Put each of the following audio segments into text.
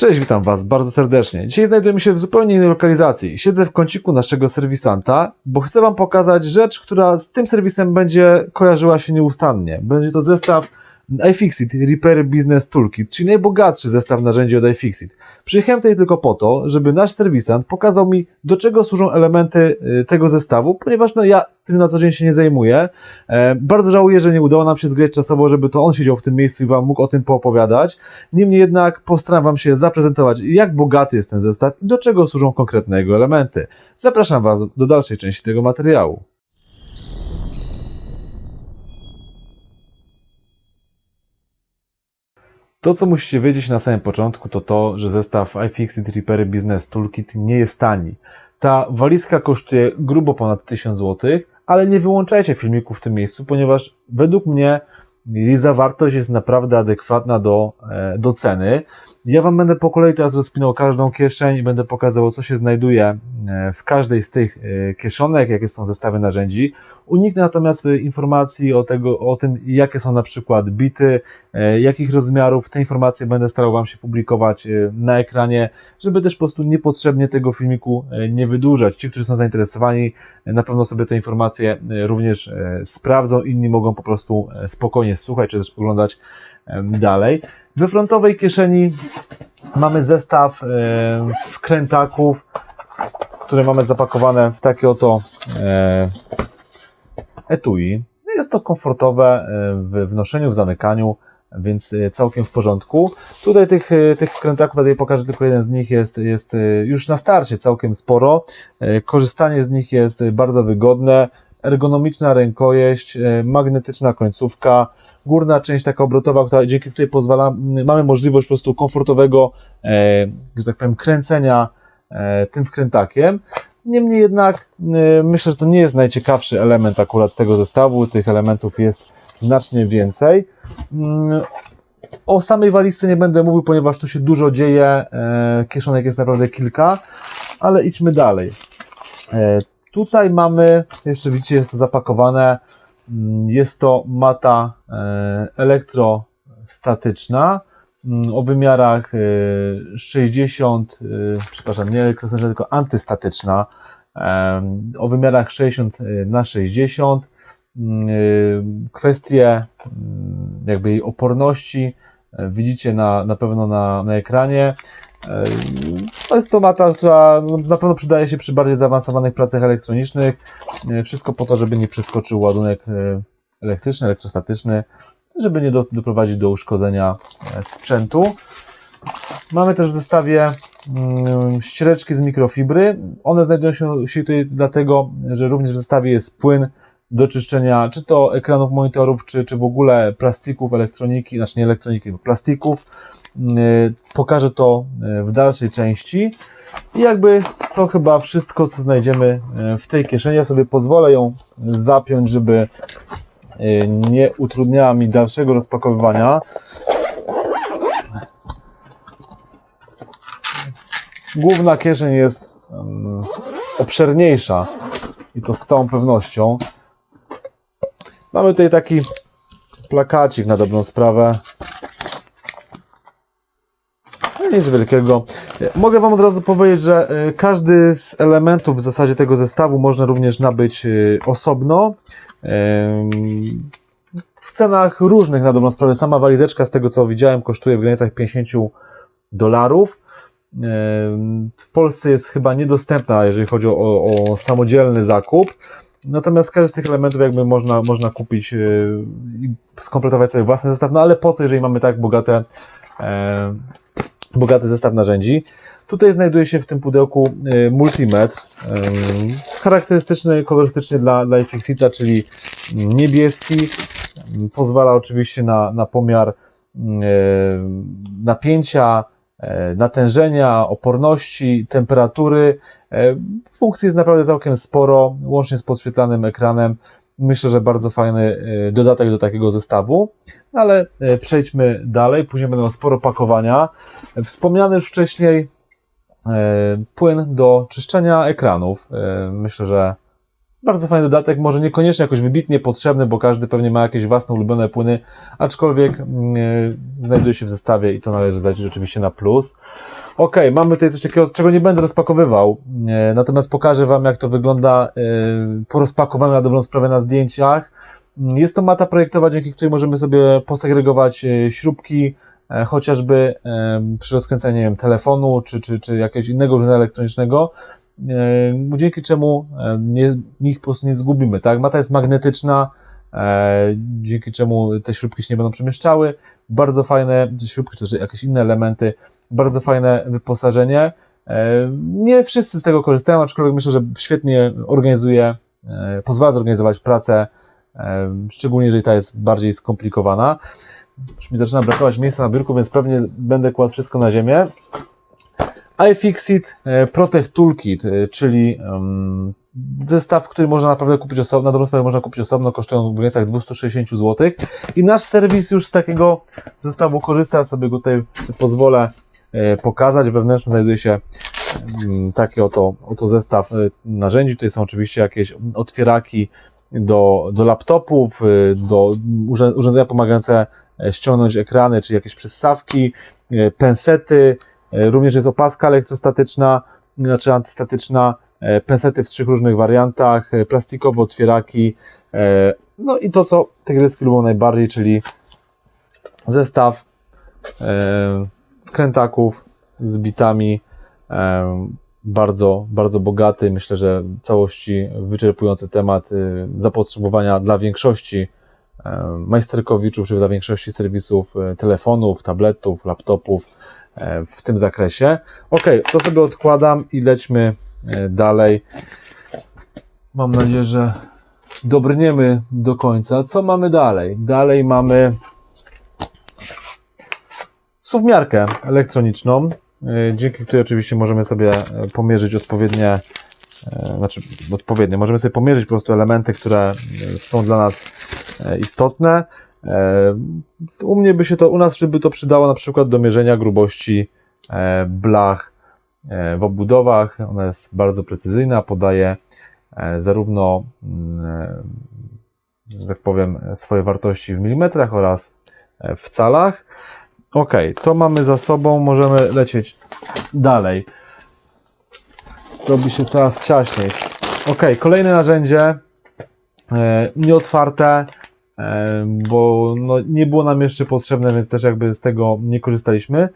Cześć, witam Was bardzo serdecznie. Dzisiaj znajdujemy się w zupełnie innej lokalizacji. Siedzę w kąciku naszego serwisanta, bo chcę Wam pokazać rzecz, która z tym serwisem będzie kojarzyła się nieustannie. Będzie to zestaw iFixit Repair Business Toolkit, czyli najbogatszy zestaw narzędzi od iFixit. Przyjechałem tutaj tylko po to, żeby nasz serwisant pokazał mi, do czego służą elementy y, tego zestawu, ponieważ no, ja tym na co dzień się nie zajmuję. E, bardzo żałuję, że nie udało nam się zgrać czasowo, żeby to on siedział w tym miejscu i Wam mógł o tym poopowiadać. Niemniej jednak postaram Wam się zaprezentować, jak bogaty jest ten zestaw i do czego służą konkretne jego elementy. Zapraszam Was do dalszej części tego materiału. To, co musicie wiedzieć na samym początku, to to, że zestaw iFixit Repair Business Toolkit nie jest tani. Ta walizka kosztuje grubo ponad 1000 zł, ale nie wyłączajcie filmiku w tym miejscu, ponieważ według mnie jej zawartość jest naprawdę adekwatna do, e, do ceny. Ja Wam będę po kolei teraz rozpinał każdą kieszeń i będę pokazywał, co się znajduje e, w każdej z tych e, kieszonek, jakie są zestawy narzędzi. Uniknę natomiast e, informacji o, tego, o tym, jakie są na przykład bity, jakich rozmiarów. Te informacje będę starał Wam się publikować na ekranie, żeby też po prostu niepotrzebnie tego filmiku nie wydłużać. Ci, którzy są zainteresowani, na pewno sobie te informacje również sprawdzą, inni mogą po prostu spokojnie słuchać, czy też oglądać dalej. We frontowej kieszeni mamy zestaw e, wkrętaków, które mamy zapakowane w takie oto e, etui. Jest to komfortowe e, w wnoszeniu, w zamykaniu, więc całkiem w porządku. Tutaj tych, tych wkrętaków, tutaj pokażę tylko jeden z nich, jest, jest już na starcie całkiem sporo. Korzystanie z nich jest bardzo wygodne. Ergonomiczna rękojeść, e, magnetyczna końcówka, górna część taka obrotowa, która dzięki której pozwala, mamy możliwość po prostu komfortowego, e, że tak powiem, kręcenia e, tym wkrętakiem. Niemniej jednak myślę, że to nie jest najciekawszy element akurat tego zestawu. Tych elementów jest znacznie więcej. O samej walizce nie będę mówił, ponieważ tu się dużo dzieje. Kieszonek jest naprawdę kilka, ale idźmy dalej. E, Tutaj mamy, jeszcze widzicie, jest to zapakowane. Mm, Jest to mata e, elektrostatyczna mm, o wymiarach e, 60, e, przepraszam, nie elektrostatyczna, tylko antystatyczna, o wymiarach 60 na 60. Mm, e, Kwestie jakby jej oporności e, widzicie na, na pewno na, na ekranie. To jest to mata, która na pewno przydaje się przy bardziej zaawansowanych pracach elektronicznych. E, Wszystko po to, żeby nie przeskoczył ładunek e, elektryczny, elektrostatyczny, żeby nie do, doprowadzić do uszkodzenia e, sprzętu. Mamy też w zestawie mm, ściereczki z mikrofibry. One znajdują się, tutaj dlatego, że również w zestawie jest płyn do czyszczenia czy to ekranów monitorów, czy, czy w ogóle plastików, elektroniki, znaczy nie elektroniki, plastików. Yy, Pokażę to yy, w dalszej części. I jakby to chyba wszystko, co znajdziemy yy, w tej kieszeni. Ja sobie pozwolę ją zapiąć, żeby nie utrudniała mi dalszego rozpakowywania. Główna kieszeń jest um, obszerniejsza i to z całą pewnością. Mamy tutaj taki plakacik na dobrą sprawę. No, Nic wielkiego. Mogę Wam od razu powiedzieć, że e, każdy z elementów w zasadzie tego zestawu można również nabyć e, osobno. W cenach różnych na dobrą sprawę. Sama walizeczka, z tego co widziałem, kosztuje w granicach 50 dolarów. W Polsce jest chyba niedostępna, jeżeli chodzi o, o samodzielny zakup. Natomiast każdy z tych elementów jakby można, można kupić yy, i skompletować sobie własny zestaw, no ale po co, jeżeli mamy tak bogate, e, bogaty zestaw narzędzi. Tutaj znajduje się w tym pudełku e, multimetr, e, charakterystyczny kolorystycznie dla, dla czyli niebieski. Pozwala oczywiście na, na pomiar e, napięcia, natężenia, oporności, temperatury. Funkcji jest naprawdę całkiem sporo, łącznie z podświetlanym ekranem. Myślę, że bardzo fajny e, dodatek do takiego zestawu. No ale e, przejdźmy dalej, później będą sporo pakowania. Wspomniany już wcześniej e, płyn do czyszczenia ekranów. Myślę, że Bardzo fajny dodatek, może niekoniecznie jakoś wybitnie potrzebny, bo każdy pewnie ma jakieś własne ulubione płyny, aczkolwiek e, znajduje się w zestawie i to należy zaliczyć oczywiście na plus. Ok, mamy tutaj coś takiego, czego nie będę rozpakowywał, e, natomiast pokażę Wam, jak to wygląda e, po rozpakowaniu na dobrą sprawę na zdjęciach. Mm, Jest to mata projektowa, dzięki której możemy sobie posegregować e, śrubki, chociażby przy rozkręcaniu nie wiem, telefonu czy, czy, czy jakiegoś innego urządzenia elektronicznego, dzięki czemu e, nie, ich po prostu nie zgubimy. Tak? Mata jest magnetyczna, e, dzięki czemu te śrubki się nie będą przemieszczały. Bardzo fajne śrubki, czy też jakieś inne elementy, bardzo fajne wyposażenie. E, Nie wszyscy z tego korzystają, aczkolwiek myślę, że świetnie organizuje, e, pozwala zorganizować pracę, e, szczególnie jeżeli ta jest bardziej skomplikowana. Już mi zaczyna brakować miejsca na biurku, więc pewnie będę kładł wszystko na ziemię. iFixit e, Protect Toolkit, e, czyli zestaw, który można naprawdę kupić osobno, na dobrą sprawę można kupić osobno, kosztują w granicach 260 zł. I nasz serwis już z takiego zestawu korzysta, sobie go tutaj pozwolę e, pokazać. Wewnętrznie znajduje się taki oto, oto zestaw narzędzi. Tutaj są oczywiście jakieś otwieraki do, do laptopów, do urządzenia pomagające ściągnąć ekrany, czy jakieś przystawki, pensety, również jest opaska elektrostatyczna, znaczy antystatyczna, e, pensety w trzech różnych wariantach, e, plastikowe otwieraki, e, no i to, co te gryzki lubią najbardziej, czyli zestaw e, wkrętaków z bitami, e, bardzo, bardzo bogaty, myślę, że całości wyczerpujący temat e, zapotrzebowania dla większości e, majsterkowiczów, czy dla większości serwisów e, telefonów, tabletów, laptopów e, w tym zakresie. Ok, to sobie odkładam i lećmy e, dalej. Mam nadzieję, że dobrniemy do końca. Co mamy dalej? Dalej mamy suwmiarkę elektroniczną, y, dzięki której oczywiście możemy sobie e, pomierzyć odpowiednie, e, znaczy odpowiednie, możemy sobie pomierzyć po prostu elementy, które e, są dla nas e, istotne. E, U mnie by się to, u nas by to przydało na przykład do mierzenia grubości e, blach e, w obudowach. Ona jest bardzo precyzyjna, podaje zarówno, mm, że tak powiem, swoje wartości w milimetrach oraz w calach. Ok, to mamy za sobą, możemy lecieć dalej. Robi się coraz ciaśniej. Ok, kolejne narzędzie, nieotwarte, bo no, nie było nam jeszcze potrzebne, więc też jakby z tego nie korzystaliśmy.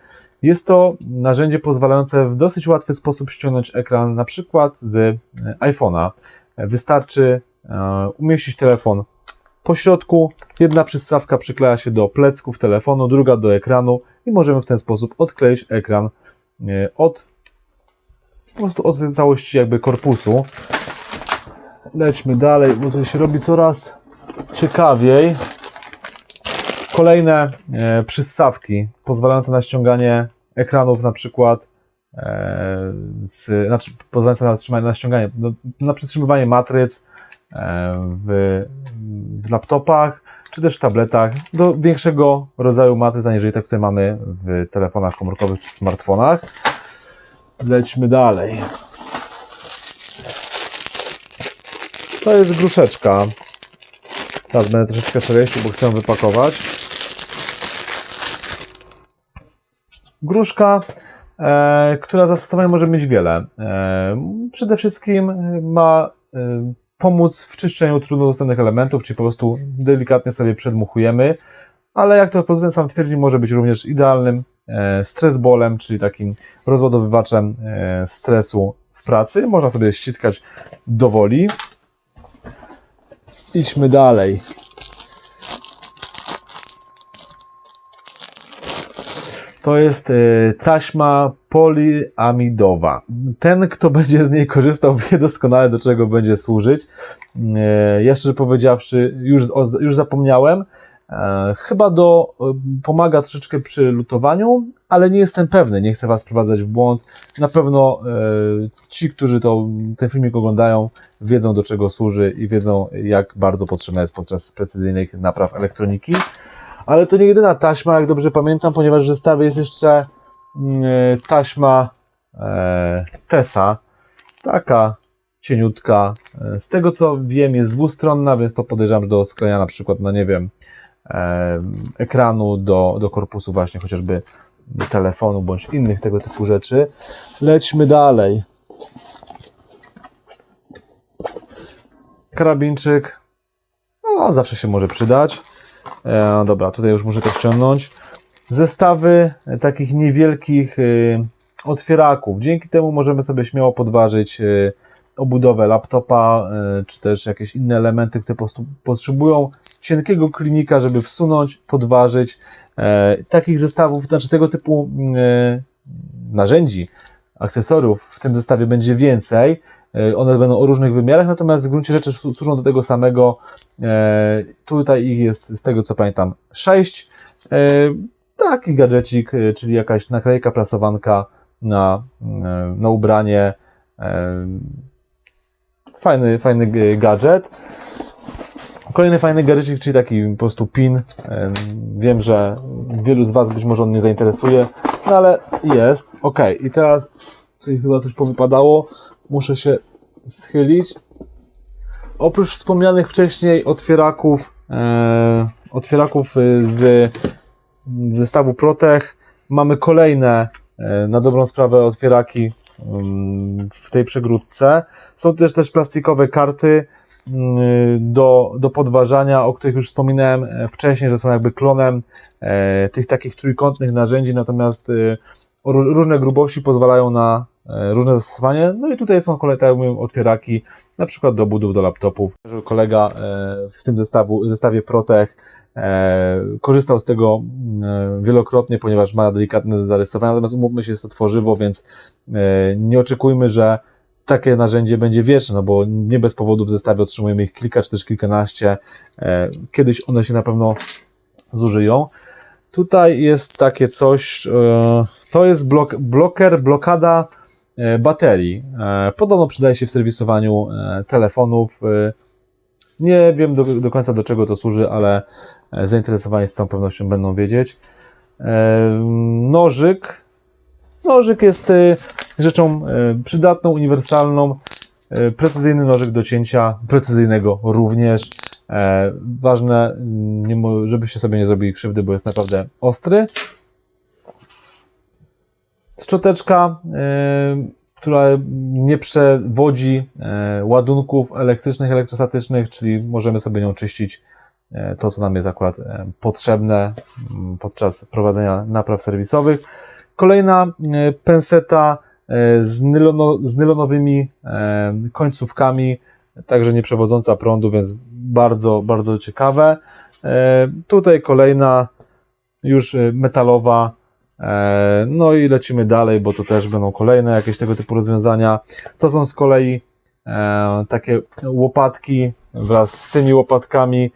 Jest to narzędzie pozwalające w dosyć łatwy sposób ściągnąć ekran, na przykład z e, iPhone'a. Wystarczy e, umieścić telefon po środku jedna przystawka przykleja się do plecków telefonu, druga do ekranu i możemy w ten sposób odkleić ekran e, od po prostu od całości jakby korpusu. Lećmy dalej, bo to się robi coraz ciekawiej. Kolejne e, pozwalające na ściąganie ekranów na przykład e, z, znaczy pozwalające na, trzymanie, na ściąganie, no, na przytrzymywanie matryc e, w, w laptopach, czy też w tabletach, do większego rodzaju matryc, aniżeli te, które mamy w telefonach komórkowych czy w smartfonach. Lećmy dalej. To jest gruszeczka. Teraz będę troszeczkę szerszy, bo chcę wypakować. Gruszka, e, która zastosowań może mieć wiele. E, przede wszystkim ma e, pomóc w czyszczeniu trudno dostępnych elementów, czyli po prostu delikatnie sobie przedmuchujemy, ale jak to producent sam twierdzi, może być również idealnym e, stres bolem, czyli takim rozładowywaczem e, stresu w pracy. Można sobie ściskać do woli. Idźmy dalej. To jest e, taśma poliamidowa. Ten, kto będzie z niej korzystał, wie doskonale, do czego będzie służyć. E, Ja szczerze powiedziawszy, już, już zapomniałem. E, Chyba do, e, pomaga troszeczkę przy lutowaniu, ale nie jestem pewny, nie chcę Was wprowadzać w błąd. Na pewno e, ci, którzy to, ten filmik oglądają, wiedzą do czego służy i wiedzą, jak bardzo potrzebna jest podczas precyzyjnych napraw elektroniki. Ale to nie jedyna taśma, jak dobrze pamiętam, ponieważ w zestawie jest jeszcze mm, taśma Tesa. Taka cieniutka. Z tego co wiem, jest dwustronna, więc to podejrzewam, że do sklejania na przykład, no nie wiem, ekranu do, do korpusu właśnie chociażby telefonu bądź innych tego typu rzeczy. Lećmy dalej. Karabinczyk. No, zawsze się może przydać. E, dobra, tutaj już muszę to wciągnąć. Zestawy takich niewielkich e, otwieraków. Dzięki temu możemy sobie śmiało podważyć e, obudowę laptopa, e, czy też jakieś inne elementy, które po prostu potrzebują cienkiego klinika, żeby wsunąć, podważyć. E, takich zestawów, znaczy tego typu e, narzędzi, akcesoriów w tym zestawie będzie więcej. One będą o różnych wymiarach, natomiast w gruncie rzeczy słu- służą do tego samego. Tutaj ich jest, z tego co pamiętam, 6. Taki gadżecik, czyli jakaś naklejka, prasowanka na, e, na ubranie. E, Fajny, fajny g- gadżet. Kolejny fajny gadżecik, czyli taki po prostu pin. Em, Wiem, że wielu z Was być może on nie zainteresuje, no ale jest. Ok, i teraz tutaj chyba coś powypadało. Muszę się schylić. Oprócz wspomnianych wcześniej otwieraków, e, otwieraków y, z zestawu Protech, mamy kolejne e, na dobrą sprawę otwieraki w tej przegródce. Są też też plastikowe karty mm, do, do podważania, o których już wspominałem e, wcześniej, że są jakby klonem e, tych takich trójkątnych narzędzi, natomiast ró- różne grubości pozwalają na e, różne zastosowanie. No i tutaj są kolej, tak jak otwieraki, na przykład do budów, do laptopów. Kolega e, w tym zestawu, zestawie Protech e, korzystał z tego mm, wielokrotnie, ponieważ ma delikatne zarysowania, natomiast umówmy się, jest to tworzywo, więc nie oczekujmy, że takie narzędzie będzie wieczne, no bo nie bez powodu w zestawie otrzymujemy ich kilka czy też kilkanaście. Kiedyś one się na pewno zużyją. Tutaj jest takie coś, e, to jest blok, bloker, blokada e, baterii. E, Podobno przydaje się w serwisowaniu telefonów. Nie wiem do, do końca do czego to służy, ale zainteresowani z całą pewnością będą wiedzieć. Nożyk. Nożyk jest rzeczą przydatną, uniwersalną. Precyzyjny nożyk do cięcia, precyzyjnego również. E, ważne, mm, żebyście sobie nie zrobili krzywdy, bo jest naprawdę ostry. Szczoteczka, e, która nie przewodzi e, ładunków elektrycznych, elektrostatycznych, czyli możemy sobie nią czyścić to, co nam jest akurat potrzebne mm, podczas prowadzenia napraw serwisowych. Kolejna penseta z, nylono, z nylonowymi końcówkami, także nie przewodząca prądu, więc bardzo, bardzo ciekawe. E, Tutaj kolejna już e, metalowa. E, No i lecimy dalej, bo to też będą kolejne jakieś tego typu rozwiązania. To są z kolei takie łopatki wraz z tymi łopatkami,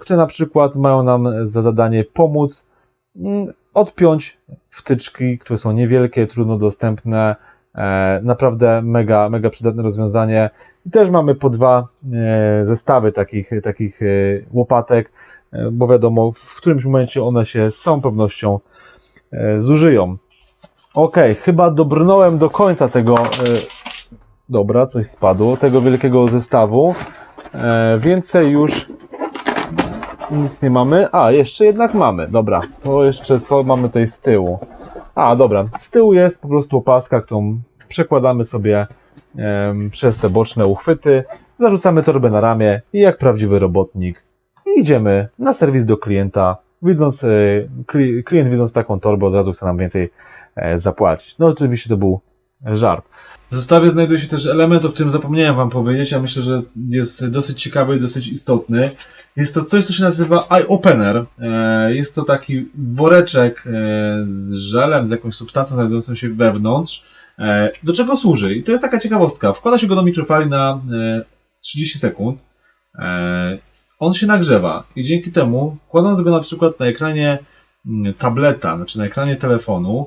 które na przykład mają nam za zadanie pomóc mm, odpiąć wtyczki, które są niewielkie, trudno dostępne. E, naprawdę mega, mega przydatne rozwiązanie. I też mamy po dwa e, zestawy takich, takich e, łopatek, bo wiadomo, w którymś momencie one się z całą pewnością zużyją. Ok, chyba dobrnąłem do końca tego. Dobra, coś spadło, tego wielkiego zestawu. Więcej już nic nie mamy. A, jeszcze jednak mamy. Dobra, to jeszcze co mamy tutaj z tyłu? A, dobra. Z tyłu jest po prostu opaska, którą przekładamy sobie em, przez te boczne uchwyty, zarzucamy torbę na ramię i jak prawdziwy robotnik idziemy na serwis do klienta. Widząc, e, kli- klient widząc taką torbę od razu chce nam więcej e, zapłacić. No oczywiście to był żart. W zestawie znajduje się też element, o którym zapomniałem Wam powiedzieć, a myślę, że jest dosyć ciekawy i dosyć istotny. Jest to coś, co się nazywa Eye Opener. E, Jest to taki woreczek e, z żelem, z jakąś substancją znajdującą się wewnątrz. E, Do czego służy? I to jest taka ciekawostka. Wkłada się go do mikrofali na e, 30 sekund. On się nagrzewa i dzięki temu, kładąc go na przykład na ekranie mm, tableta, znaczy na ekranie telefonu,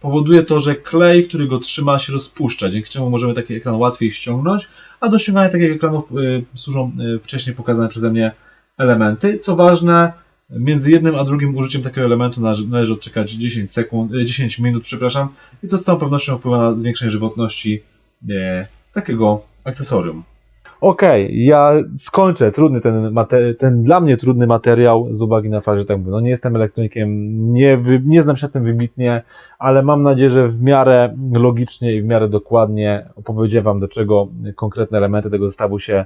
powoduje to, że klej, który go trzyma, się rozpuszcza, dzięki czemu możemy taki ekran łatwiej ściągnąć, a do ściągania takiego ekranów y, służą y, wcześniej pokazane przeze mnie elementy. Co ważne, między jednym a drugim użyciem takiego elementu należy, odczekać 10 sekund, y, 10 minut, przepraszam, i to z całą pewnością wpływa na zwiększenie żywotności e, takiego akcesorium. Okej, ja skończę trudny ten, ten dla mnie trudny materiał z uwagi na fakt, że tak mówię, no nie jestem elektronikiem, nie, nie znam się na tym wybitnie, ale mam nadzieję, że w miarę logicznie i w miarę dokładnie opowiedziałem Wam, do czego konkretne elementy tego zestawu się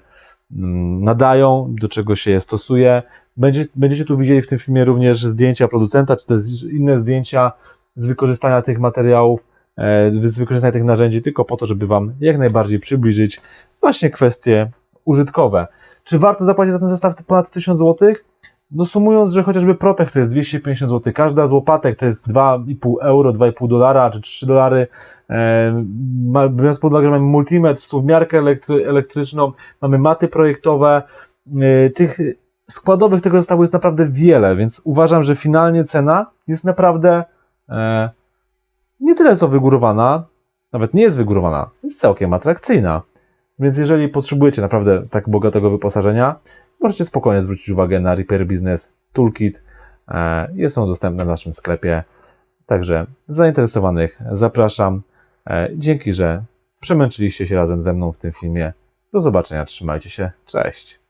mm, nadają, do czego się je stosuje. Będzie, będziecie tu widzieli w tym filmie również zdjęcia producenta, czy też inne zdjęcia z wykorzystania tych materiałów, z wykorzystania tych narzędzi, tylko po to, żeby Wam jak najbardziej przybliżyć właśnie kwestie użytkowe. Czy warto zapłacić za ten zestaw ponad 1000 zł? No sumując, że chociażby Protech to jest 250 zł, każda z łopatek to jest 2,5 euro, 2,5 dolara czy 3 dolary. E, biorąc pod uwagę, mamy multimetr, suwmiarkę elektry, elektryczną, mamy maty projektowe, e, tych składowych tego zestawu jest naprawdę wiele, więc uważam, że finalnie cena jest naprawdę e, nie tyle co wygórowana, nawet nie jest wygórowana, jest całkiem atrakcyjna. Więc jeżeli potrzebujecie naprawdę tak bogatego wyposażenia, możecie spokojnie zwrócić uwagę na Repair Business Toolkit. E, Jest on dostępny w naszym sklepie. Także zainteresowanych zapraszam. E, Dzięki, że przemęczyliście się razem ze mną w tym filmie. Do zobaczenia, trzymajcie się, cześć.